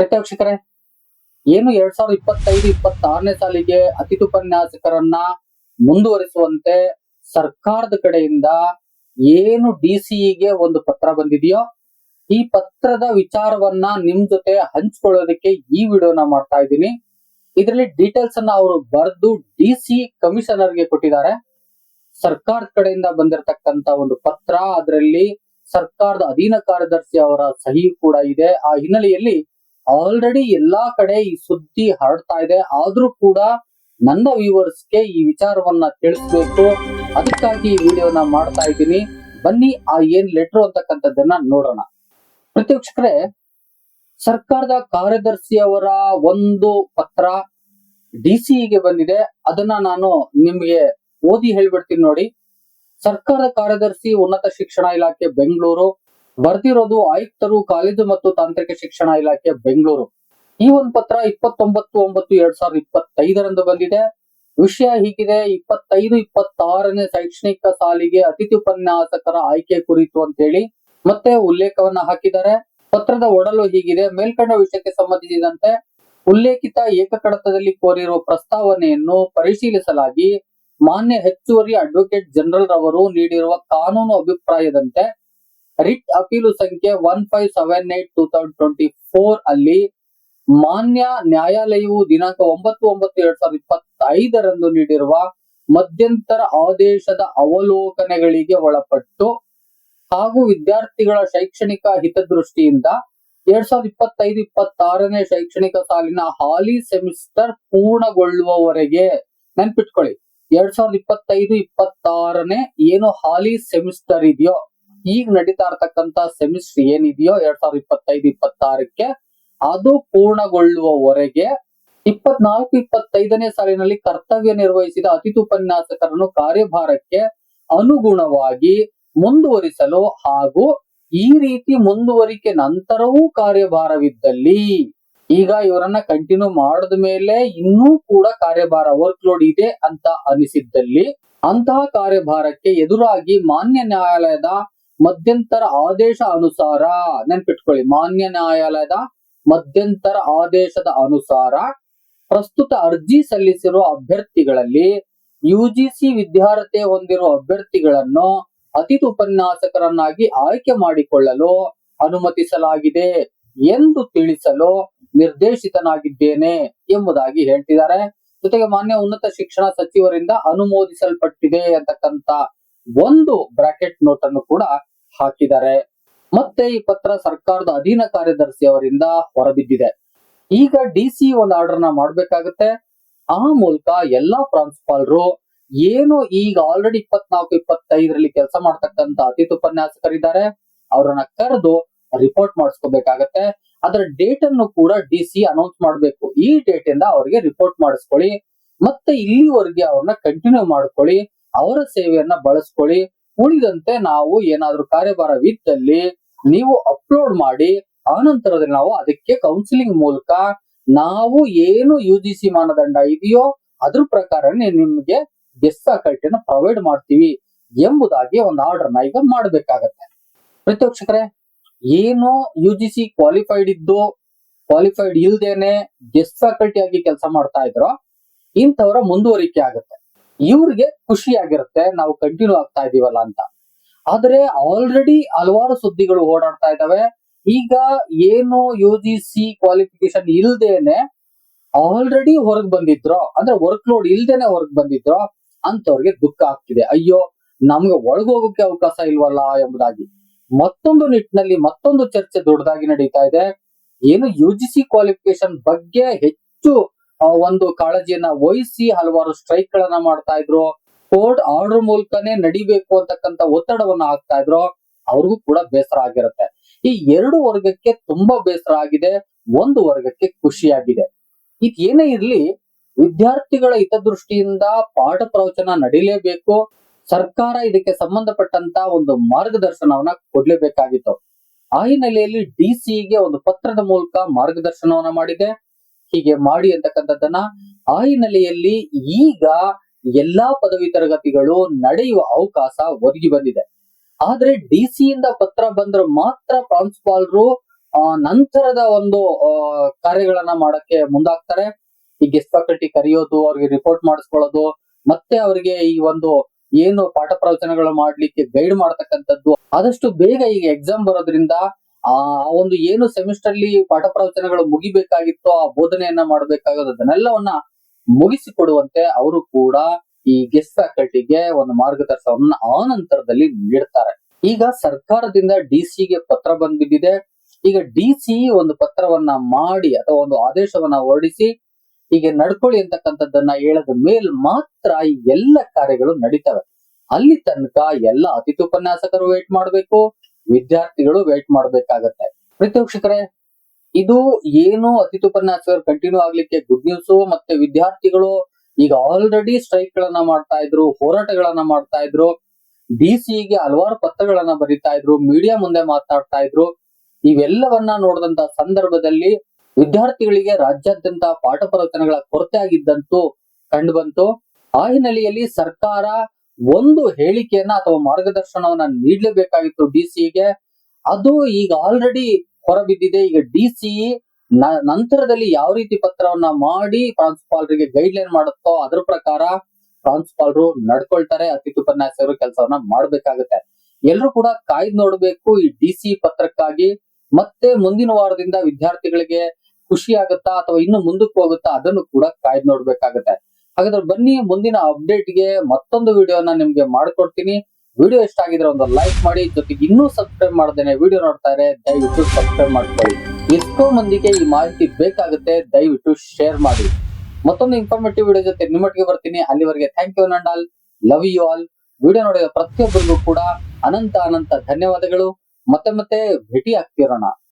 ಪ್ರತ್ಯಕ್ಷಕರೇ, ಏನು ಎರಡ್ ಸಾವಿರದ ಇಪ್ಪತ್ತೈದು, ಇಪ್ಪತ್ತಾರನೇ ಸಾಲಿಗೆ ಅತಿಥುಪನ್ಯಾಸಕರನ್ನ ಮುಂದುವರಿಸುವಂತೆ ಸರ್ಕಾರದ ಕಡೆಯಿಂದ ಏನು ಡಿ ಸಿಇಗೆ ಒಂದು ಪತ್ರ ಬಂದಿದೆಯೋ, ಈ ಪತ್ರದ ವಿಚಾರವನ್ನ ನಿಮ್ ಜೊತೆ ಹಂಚ್ಕೊಳ್ಳೋದಕ್ಕೆ ಈ ವಿಡಿಯೋನ ಮಾಡ್ತಾ ಇದ್ದೀನಿ. ಇದರಲ್ಲಿ ಡೀಟೇಲ್ಸ್ ಅನ್ನ ಅವರು ಬರೆದು ಡಿ ಸಿ ಕಮಿಷನರ್ಗೆ ಕೊಟ್ಟಿದ್ದಾರೆ. ಸರ್ಕಾರದ ಕಡೆಯಿಂದ ಬಂದಿರತಕ್ಕಂತ ಒಂದು ಪತ್ರ, ಅದರಲ್ಲಿ ಸರ್ಕಾರದ ಅಧೀನ ಕಾರ್ಯದರ್ಶಿ ಅವರ ಸಹಿ ಕೂಡ ಇದೆ. ಆ ಹಿನ್ನೆಲೆಯಲ್ಲಿ ಆಲ್ರೆಡಿ ಎಲ್ಲಾ ಕಡೆ ಈ ಸುದ್ದಿ ಹರಡ್ತಾ ಇದೆ. ಆದ್ರೂ ಕೂಡ ನನ್ನ ವ್ಯೂವರ್ಸ್ಗೆ ಈ ವಿಚಾರವನ್ನ ತಿಳಿಸ್ಬೇಕು. ಅದಕ್ಕಾಗಿ ಈ ವಿಡಿಯೋನ ಮಾಡ್ತಾ ಇದ್ದೀನಿ. ಬನ್ನಿ, ಆ ಏನ್ ಲೆಟರ್ ಅಂತಕ್ಕಂಥದ್ದನ್ನ ನೋಡೋಣ. ಪ್ರತ್ಯಕ್ಷಕರೇ, ಸರ್ಕಾರದ ಕಾರ್ಯದರ್ಶಿಯವರ ಒಂದು ಪತ್ರ ಡಿ ಗೆ ಬಂದಿದೆ. ಅದನ್ನ ನಾನು ನಿಮ್ಗೆ ಓದಿ ಹೇಳ್ಬಿಡ್ತೀನಿ ನೋಡಿ. ಸರ್ಕಾರದ ಕಾರ್ಯದರ್ಶಿ ಉನ್ನತ ಶಿಕ್ಷಣ ಇಲಾಖೆ, ಬೆಂಗಳೂರು. ಬರ್ದಿರೋದು ಆಯುಕ್ತರು, ಕಾಲೇಜು ಮತ್ತು ತಾಂತ್ರಿಕ ಶಿಕ್ಷಣ ಇಲಾಖೆ ಬೆಂಗಳೂರು. ಈ ಒಂದು ಪತ್ರ ಇಪ್ಪತ್ತೊಂಬತ್ತು ಒಂಬತ್ತು ಎರಡ್ ಸಾವಿರದ ಇಪ್ಪತ್ತೈದರಂದು ಬಂದಿದೆ. ವಿಷಯ ಹೀಗಿದೆ, ಇಪ್ಪತ್ತೈದು, ಇಪ್ಪತ್ತಾರನೇ ಶೈಕ್ಷಣಿಕ ಸಾಲಿಗೆ ಅತಿಥಿ ಉಪನ್ಯಾಸಕರ ಆಯ್ಕೆ ಕುರಿತು ಅಂತೇಳಿ ಮತ್ತೆ ಉಲ್ಲೇಖವನ್ನ ಹಾಕಿದ್ದಾರೆ. ಪತ್ರದ ಒಡಲು ಹೀಗಿದೆ. ಮೇಲ್ಕಂಡ ವಿಷಯಕ್ಕೆ ಸಂಬಂಧಿಸಿದಂತೆ ಉಲ್ಲೇಖಿತ ಏಕಕಡತದಲ್ಲಿ ಕೋರಿರುವ ಪ್ರಸ್ತಾವನೆಯನ್ನು ಪರಿಶೀಲಿಸಲಾಗಿ ಮಾನ್ಯ ಹೆಚ್ಚುವರಿ ಅಡ್ವೊಕೇಟ್ ಜನರಲ್ ರವರು ನೀಡಿರುವ ಕಾನೂನು ಅಭಿಪ್ರಾಯದಂತೆ ರಿಟ್ ಅಪೀಲು ಸಂಖ್ಯೆ one five seven eight two thousand twenty four ಅಲ್ಲಿ ಮಾನ್ಯ ನ್ಯಾಯಾಲಯವು ದಿನಾಂಕ ಒಂಬತ್ತು ಒಂಬತ್ತು ಎರಡ್ ಸಾವಿರದ ಇಪ್ಪತ್ತೈದರಂದು ನೀಡಿರುವ ಮಧ್ಯಂತರ ಆದೇಶದ ಅವಲೋಕನಗಳಿಗೆ ಒಳಪಟ್ಟು ಹಾಗೂ ವಿದ್ಯಾರ್ಥಿಗಳ ಶೈಕ್ಷಣಿಕ ಹಿತದೃಷ್ಟಿಯಿಂದ ಎರಡ್ ಸಾವಿರದ ಇಪ್ಪತ್ತೈದು ಇಪ್ಪತ್ತಾರನೇ ಶೈಕ್ಷಣಿಕ ಸಾಲಿನ ಹಾಲಿ ಸೆಮಿಸ್ಟರ್ ಪೂರ್ಣಗೊಳ್ಳುವವರೆಗೆ ನೆನ್ಪಿಟ್ಕೊಳ್ಳಿ. ಎರಡ್ ಸಾವಿರದ ಇಪ್ಪತ್ತೈದು ಇಪ್ಪತ್ತಾರನೇ ಏನು ಹಾಲಿ ಸೆಮಿಸ್ಟರ್ ಇದೆಯೋ? ಈಗ ನಡೀತಾ ಇರ್ತಕ್ಕಂತ ಸೆಮಿಸ್ಟರ್ ಏನಿದೆಯೋ ಎರಡ್ ಸಾವಿರದ ಇಪ್ಪತ್ತೈದು, ಇಪ್ಪತ್ತಾರಕ್ಕೆ, ಅದು ಪೂರ್ಣಗೊಳ್ಳುವವರೆಗೆ ಇಪ್ಪತ್ನಾಲ್ಕು, ಇಪ್ಪತ್ತೈದನೇ ಸಾಲಿನಲ್ಲಿ ಕರ್ತವ್ಯ ನಿರ್ವಹಿಸಿದ ಅತಿಥಿ ಉಪನ್ಯಾಸಕರನ್ನು ಕಾರ್ಯಭಾರಕ್ಕೆ ಅನುಗುಣವಾಗಿ ಮುಂದುವರಿಸಲು ಹಾಗೂ ಈ ರೀತಿ ಮುಂದುವರಿಕೆ ನಂತರವೂ ಕಾರ್ಯಭಾರವಿದ್ದಲ್ಲಿ ಈಗ ಇವರನ್ನ ಕಂಟಿನ್ಯೂ ಮಾಡಿದ ಮೇಲೆ ಇನ್ನೂ ಕೂಡ ಕಾರ್ಯಭಾರ ವರ್ಕ್ ಲೋಡ್ ಇದೆ ಅಂತ ಅನಿಸಿದ್ದಲ್ಲಿ ಅಂತಹ ಕಾರ್ಯಭಾರಕ್ಕೆ ಎದುರಾಗಿ ಮಾನ್ಯ ನ್ಯಾಯಾಲಯದ ಮಧ್ಯಂತರ ಆದೇಶ ಅನುಸಾರ, ನೆನ್ಪಿಟ್ಕೊಳ್ಳಿ, ಮಾನ್ಯ ನ್ಯಾಯಾಲಯದ ಮಧ್ಯಂತರ ಆದೇಶದ ಅನುಸಾರ ಪ್ರಸ್ತುತ ಅರ್ಜಿ ಸಲ್ಲಿಸಿರುವ ಅಭ್ಯರ್ಥಿಗಳಲ್ಲಿ ಯುಜಿಸಿ ವಿದ್ಯಾರ್ಹತೆ ಹೊಂದಿರುವ ಅಭ್ಯರ್ಥಿಗಳನ್ನು ಅತಿಥಿ ಉಪನ್ಯಾಸಕರನ್ನಾಗಿ ಆಯ್ಕೆ ಮಾಡಿಕೊಳ್ಳಲು ಅನುಮತಿಸಲಾಗಿದೆ ಎಂದು ತಿಳಿಸಲು ನಿರ್ದೇಶಿತನಾಗಿದ್ದೇನೆ ಎಂಬುದಾಗಿ ಹೇಳ್ತಿದ್ದಾರೆ. ಜೊತೆಗೆ ಮಾನ್ಯ ಉನ್ನತ ಶಿಕ್ಷಣ ಸಚಿವರಿಂದ ಅನುಮೋದಿಸಲ್ಪಟ್ಟಿದೆ ಅಂತಕ್ಕಂತ ಒಂದು ಬ್ರಾಕೆಟ್ ನೋಟ್ ಅನ್ನು ಕೂಡ ಹಾಕಿದ್ದಾರೆ. ಮತ್ತೆ ಈ ಪತ್ರ ಸರ್ಕಾರದ ಅಧೀನ ಕಾರ್ಯದರ್ಶಿ ಅವರಿಂದ ಹೊರಬಿದ್ದಿದೆ. ಈಗ ಡಿ ಸಿ ಒಂದು ಆರ್ಡರ್ನ ಮಾಡ್ಬೇಕಾಗತ್ತೆ. ಆ ಮೂಲಕ ಎಲ್ಲಾ ಪ್ರಾಂಶುಪಾಲರು ಏನು ಈಗ ಆಲ್ರೆಡಿ ಇಪ್ಪತ್ನಾಲ್ಕು, ಇಪ್ಪತ್ತೈದರಲ್ಲಿ ಕೆಲಸ ಮಾಡ್ತಕ್ಕಂತ ಅತಿಥಿ ಉಪನ್ಯಾಸಕರಿದ್ದಾರೆ. ಅವರನ್ನ ಕರೆದು ರಿಪೋರ್ಟ್ ಮಾಡಿಸ್ಕೋಬೇಕಾಗತ್ತೆ. ಅದರ ಡೇಟ್ ಅನ್ನು ಕೂಡ ಡಿ ಸಿ ಅನೌನ್ಸ್ ಮಾಡಬೇಕು. ಈ ಡೇಟ್ ಇಂದ ಅವರಿಗೆ ರಿಪೋರ್ಟ್ ಮಾಡಿಸ್ಕೊಳ್ಳಿ. ಮತ್ತೆ ಇಲ್ಲಿವರೆಗೆ ಅವ್ರನ್ನ ಕಂಟಿನ್ಯೂ ಮಾಡ್ಕೊಳ್ಳಿ. ಅವರ ಸೇವೆಯನ್ನ ಬಳಸ್ಕೊಳ್ಳಿ. ಉಳಿದಂತೆ ನಾವು ಏನಾದ್ರೂ ಕಾರ್ಯಭಾರವಿದ್ದಲ್ಲಿ ನೀವು ಅಪ್ಲೋಡ್ ಮಾಡಿ, ಆನಂತರದಲ್ಲಿ ನಾವು ಅದಕ್ಕೆ ಕೌನ್ಸಿಲಿಂಗ್ ಮೂಲಕ ನಾವು ಏನು ಯು ಜಿ ಸಿ ಮಾನದಂಡ ಇದೆಯೋ ಅದ್ರ ಪ್ರಕಾರನೇ ನಿಮ್ಗೆ ಗೆಸ್ಟ್ ಫ್ಯಾಕಲ್ಟಿನ ಪ್ರೊವೈಡ್ ಮಾಡ್ತೀವಿ ಎಂಬುದಾಗಿ ಒಂದು ಆರ್ಡರ್ನ ಈಗ ಮಾಡಬೇಕಾಗತ್ತೆ. ಪ್ರತ್ಯಕ್ಷಕರೇ, ಏನು ಯು ಜಿ ಸಿ ಕ್ವಾಲಿಫೈಡ್ ಇದ್ದು ಕ್ವಾಲಿಫೈಡ್ ಇಲ್ದೇನೆ ಗೆಸ್ಟ್ ಫ್ಯಾಕಲ್ಟಿ ಆಗಿ ಕೆಲಸ ಮಾಡ್ತಾ ಇದ್ರೋ ಇಂಥವರ ಮುಂದುವರಿಕೆ ಆಗುತ್ತೆ. ಇವ್ರಿಗೆ ಖುಷಿ ಆಗಿರುತ್ತೆ, ನಾವು ಕಂಟಿನ್ಯೂ ಆಗ್ತಾ ಇದೀವಲ್ಲ ಅಂತ. ಆದ್ರೆ ಆಲ್ರೆಡಿ ಹಲವಾರು ಸುದ್ದಿಗಳು ಓಡಾಡ್ತಾ ಇದಾವೆ. ಈಗ ಏನು ಯು ಜಿ ಸಿ ಕ್ವಾಲಿಫಿಕೇಶನ್ ಇಲ್ದೇನೆ ಆಲ್ರೆಡಿ ಹೊರಗ್ ಬಂದಿದ್ರೋ. ಅಂದ್ರೆ ವರ್ಕ್ ಲೋಡ್ ಇಲ್ದೇನೆ ಹೊರಗ್ ಬಂದಿದ್ರೋ. ಅಂತವ್ರಿಗೆ ದುಃಖ ಆಗ್ತಿದೆ. ಅಯ್ಯೋ, ನಮ್ಗೆ ಒಳಗೋಗಕ್ಕೆ ಅವಕಾಶ ಇಲ್ವಲ್ಲ ಎಂಬುದಾಗಿ. ಮತ್ತೊಂದು ನಿಟ್ಟಿನಲ್ಲಿ ಮತ್ತೊಂದು ಚರ್ಚೆ ದೊಡ್ಡದಾಗಿ ನಡೀತಾ ಇದೆ. ಏನು ಯು ಜಿ ಸಿ ಕ್ವಾಲಿಫಿಕೇಶನ್ ಬಗ್ಗೆ ಹೆಚ್ಚು ಒಂದು ಕಾಳಜಿಯನ್ನ ವಹಿಸಿ ಹಲವಾರು ಸ್ಟ್ರೈಕ್ ಗಳನ್ನ ಮಾಡ್ತಾ ಇದ್ರು. ಕೋರ್ಟ್ ಆರ್ಡರ್ ಮೂಲಕನೇ ನಡಿಬೇಕು ಅಂತಕ್ಕಂಥ ಒತ್ತಡವನ್ನ ಹಾಕ್ತಾ ಇದ್ರು. ಅವ್ರಿಗೂ ಕೂಡ ಬೇಸರ ಆಗಿರುತ್ತೆ. ಈ ಎರಡು ವರ್ಗಕ್ಕೆ ತುಂಬಾ ಬೇಸರ ಆಗಿದೆ. ಒಂದು ವರ್ಗಕ್ಕೆ ಖುಷಿಯಾಗಿದೆ. ಇದ್ ಏನೇ ಇರ್ಲಿ, ವಿದ್ಯಾರ್ಥಿಗಳ ಹಿತದೃಷ್ಟಿಯಿಂದ ಪಾಠ ಪ್ರವಚನ ನಡೀಲೇಬೇಕು. ಸರ್ಕಾರ ಇದಕ್ಕೆ ಸಂಬಂಧಪಟ್ಟಂತ ಒಂದು ಮಾರ್ಗದರ್ಶನವನ್ನ ಕೊಡ್ಲೇಬೇಕಾಗಿತ್ತು. ಆ ಹಿನ್ನೆಲೆಯಲ್ಲಿ ಡಿಸಿಗೆ ಒಂದು ಪತ್ರದ ಮೂಲಕ ಮಾರ್ಗದರ್ಶನವನ್ನ ಮಾಡಿದೆ. ಹೀಗೆ ಮಾಡಿ ಅಂತಕ್ಕಂಥದ್ದನ್ನ ಆ ಹಿನ್ನೆಲೆಯಲ್ಲಿ ಈಗ ಎಲ್ಲಾ ಪದವಿ ತರಗತಿಗಳು ನಡೆಯುವ ಅವಕಾಶ ಒದಗಿ ಬಂದಿದೆ. ಆದ್ರೆ ಡಿ ಸಿಯಿಂದ ಪತ್ರ ಬಂದ್ರೆ ಮಾತ್ರ ಪ್ರಾಂಶುಪಾಲರು ನಂತರದ ಒಂದು ಕಾರ್ಯಗಳನ್ನ ಮಾಡಕ್ಕೆ ಮುಂದಾಗ್ತಾರೆ. ಈ ಗೆಸ್ಟ್ ಫ್ಯಾಕಲ್ಟಿ ಕರೆಯೋದು, ಅವ್ರಿಗೆ ರಿಪೋರ್ಟ್ ಮಾಡಿಸ್ಕೊಳ್ಳೋದು, ಮತ್ತೆ ಅವರಿಗೆ ಈ ಒಂದು ಏನು ಪಾಠ ಪ್ರವಚನಗಳು ಮಾಡ್ಲಿಕ್ಕೆ ಗೈಡ್ ಮಾಡ್ತಕ್ಕಂಥದ್ದು, ಆದಷ್ಟು ಬೇಗ ಈಗ ಎಕ್ಸಾಮ್ ಬರೋದ್ರಿಂದ ಆ ಒಂದು ಏನು ಸೆಮಿಸ್ಟರ್ಲಿ ಪಾಠ ಪ್ರವಚನಗಳು ಮುಗಿಬೇಕಾಗಿತ್ತು ಆ ಬೋಧನೆಯನ್ನ ಮಾಡಬೇಕಾಗೋದು ಅದನ್ನೆಲ್ಲವನ್ನ ಮುಗಿಸಿಕೊಡುವಂತೆ ಅವರು ಕೂಡ ಈ ಗೆಸ್ಟ್ ಫ್ಯಾಕಲ್ಟಿಗೆ ಒಂದು ಮಾರ್ಗದರ್ಶನವನ್ನ ಆ ನಂತರದಲ್ಲಿ ನೀಡ್ತಾರೆ. ಈಗ ಸರ್ಕಾರದಿಂದ ಡಿ ಸಿಗೆ ಪತ್ರ ಬಂದ್ಬಿದ್ದಿದೆ. ಈಗ ಡಿ ಸಿ ಒಂದು ಪತ್ರವನ್ನ ಮಾಡಿ ಅಥವಾ ಒಂದು ಆದೇಶವನ್ನ ಹೊರಡಿಸಿ ಹೀಗೆ ನಡ್ಕೊಳ್ಳಿ ಅಂತಕ್ಕಂಥದ್ದನ್ನ ಹೇಳದ ಮೇಲ್ ಮಾತ್ರ ಈ ಎಲ್ಲ ಕಾರ್ಯಗಳು ನಡೀತವೆ. ಅಲ್ಲಿ ತನಕ ಎಲ್ಲ ಅತಿಥಿ ಉಪನ್ಯಾಸಕರು ವೇಟ್ ಮಾಡಬೇಕು. ವಿದ್ಯಾರ್ಥಿಗಳು ವೇಟ್ ಮಾಡ್ಬೇಕಾಗತ್ತೆ. ಪ್ರೀತಿ ಇದು ಏನು ಅತಿಥಿ ಉಪನ್ಯಾಸಕರು ಕಂಟಿನ್ಯೂ ಆಗ್ಲಿಕ್ಕೆ ಗುಡ್ ನ್ಯೂಸ್ ಮತ್ತೆ ವಿದ್ಯಾರ್ಥಿಗಳು ಈಗ ಆಲ್ರೆಡಿ ಸ್ಟ್ರೈಕ್ ಗಳನ್ನ ಮಾಡ್ತಾ ಇದ್ರು, ಹೋರಾಟಗಳನ್ನ ಮಾಡ್ತಾ ಇದ್ರು ಡಿ ಗೆ ಹಲವಾರು ಪತ್ರಗಳನ್ನ ಬರೀತಾ ಇದ್ರು ಮೀಡಿಯಾ ಮುಂದೆ ಮಾತಾಡ್ತಾ ಇದ್ರು, ಇವೆಲ್ಲವನ್ನ ನೋಡಿದಂತ ಸಂದರ್ಭದಲ್ಲಿ ವಿದ್ಯಾರ್ಥಿಗಳಿಗೆ ರಾಜ್ಯಾದ್ಯಂತ ಪಾಠ ಪ್ರವಚನಗಳ ಕೊರತೆ ಆಗಿದ್ದಂತೂ ಕಂಡು ಬಂತು. ಆ ಹಿನ್ನೆಲೆಯಲ್ಲಿ ಸರ್ಕಾರ ಒಂದು ಹೇಳಿಕೆಯನ್ನ ಅಥವಾ ಮಾರ್ಗದರ್ಶನವನ್ನ ನೀಡಲೇಬೇಕಾಗಿತ್ತು ಡಿ ಸಿಗೆ ಅದು ಈಗ ಆಲ್ರೆಡಿ ಹೊರಬಿದ್ದಿದೆ. ಈಗ ಡಿ ಸಿ ನಂತರದಲ್ಲಿ ಯಾವ ರೀತಿ ಪತ್ರವನ್ನ ಮಾಡಿ ಪ್ರಾಂಶುಪಾಲರಿಗೆ ಗೈಡ್ ಲೈನ್ ಮಾಡುತ್ತೋ ಅದ್ರ ಪ್ರಕಾರ ಪ್ರಾಂಶುಪಾಲರು ನಡ್ಕೊಳ್ತಾರೆ. ಅತಿಥಿ ಉಪನ್ಯಾಸಕರು ಕೆಲಸವನ್ನ ಮಾಡ್ಬೇಕಾಗತ್ತೆ. ಎಲ್ರು ಕೂಡ ಕಾಯ್ದು ನೋಡ್ಬೇಕು ಈ ಡಿ ಸಿ ಪತ್ರಕ್ಕಾಗಿ. ಮತ್ತೆ ಮುಂದಿನ ವಾರದಿಂದ ವಿದ್ಯಾರ್ಥಿಗಳಿಗೆ ಖುಷಿ ಆಗುತ್ತಾ ಅಥವಾ ಇನ್ನು ಮುಂದಕ್ಕೆ ಹೋಗುತ್ತಾ ಅದನ್ನು ಕೂಡ ಕಾಯ್ದು ನೋಡ್ಬೇಕಾಗತ್ತೆ. ಹಾಗಾದ್ರೆ ಬನ್ನಿ, ಮುಂದಿನ ಅಪ್ಡೇಟ್ಗೆ ಮತ್ತೊಂದು ವಿಡಿಯೋನ ನಿಮ್ಗೆ ಮಾಡ್ಕೊಡ್ತೀನಿ. ವಿಡಿಯೋ ಇಷ್ಟ ಆಗಿದ್ರೆ ಒಂದು ಲೈಕ್ ಮಾಡಿ, ಜೊತೆಗೆ ಇನ್ನೂ ಸಬ್ಸ್ಕ್ರೈಬ್ ಮಾಡ್ದೇನೆ ವಿಡಿಯೋ ನೋಡ್ತಾ ಇದ್ರೆ ದಯವಿಟ್ಟು ಸಬ್ಸ್ಕ್ರೈಬ್ ಮಾಡ್ಕೊಳ್ಳಿ. ಎಷ್ಟೋ ಮಂದಿಗೆ ಈ ಮಾಹಿತಿ ಬೇಕಾಗುತ್ತೆ, ದಯವಿಟ್ಟು ಶೇರ್ ಮಾಡಿ. ಮತ್ತೊಂದು ಇನ್ಫಾರ್ಮೇಟಿವ್ ವಿಡಿಯೋ ಜೊತೆ ನಿಮ್ಮೊಟ್ಟಿಗೆ ಬರ್ತೀನಿ. ಅಲ್ಲಿವರೆಗೆ ಥ್ಯಾಂಕ್ ಯು ನಂಡಾಲ್. ಲವ್ ಯು ಆಲ್ ವಿಡಿಯೋ ನೋಡಿದ ಪ್ರತಿಯೊಬ್ಬರಿಗೂ ಕೂಡ ಅನಂತ ಅನಂತ ಧನ್ಯವಾದಗಳು. ಮತ್ತೆ ಮತ್ತೆ ಭೇಟಿ ಆಗ್ತಿರೋಣ.